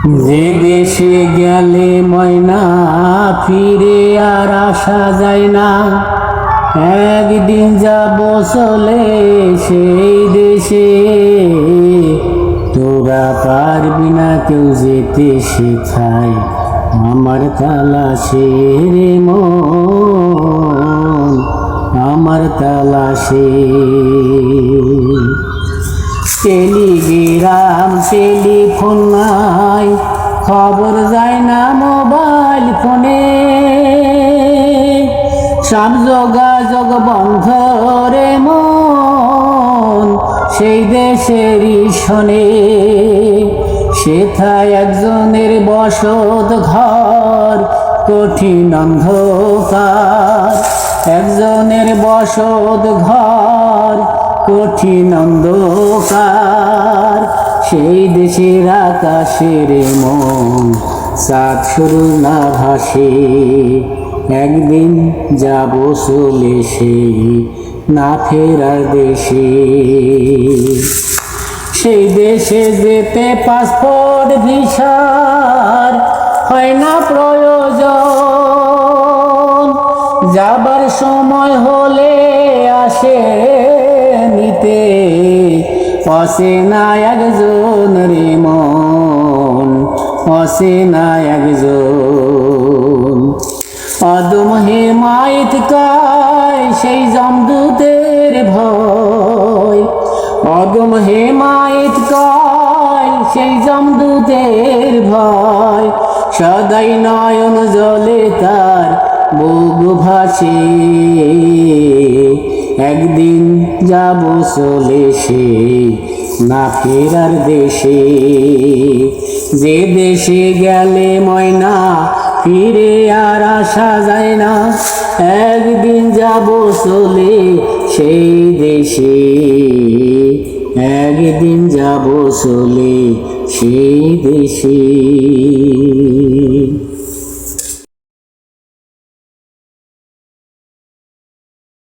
যে দেশে গেলে ময়না ফিরে আর আসা যায় না। একদিন যাব চলে সেই দেশে। তোরা পারবি না কেউ যেতে শেখায় আমার তালাশে রে মন, আমার তালাশে টেলিগ্রাম টেলিফোন নাই। খবর যায় না মোবাইল ফোনে। সব যোগাযোগ বন্ধ রে মন, সেই দেশের শোনে। সেথায় একজনের বসত ঘর, কঠিন অন্ধকার। একজনের বসত ঘর কঠিন অন্ধকার। সেই দেশের আকাশের মন সাত শুরু না ভাসে। একদিন যাব চলে সেই না ফেরার দেশে। সেই দেশে যেতে পাসপোর্ট, ভিসার হয় না প্রয়োজন। যাবার সময় হলে আসে অসেনা একজন রে মন অসেনা একজন অদম মাইত কায়, সেই জমদূতের ভয়। অদম মাইত কায়, সেই জমদূতের ভয়। সদাই নয়ন জলে তার বুক ভাসে। একদিন যাব চলে সে না ফেরার দেশে। যে দেশে গেলে ময়না, ফিরে আর আসা যায় না। একদিন যাব চলে সেই দেশে। একদিন যাব চলে সেই দেশে।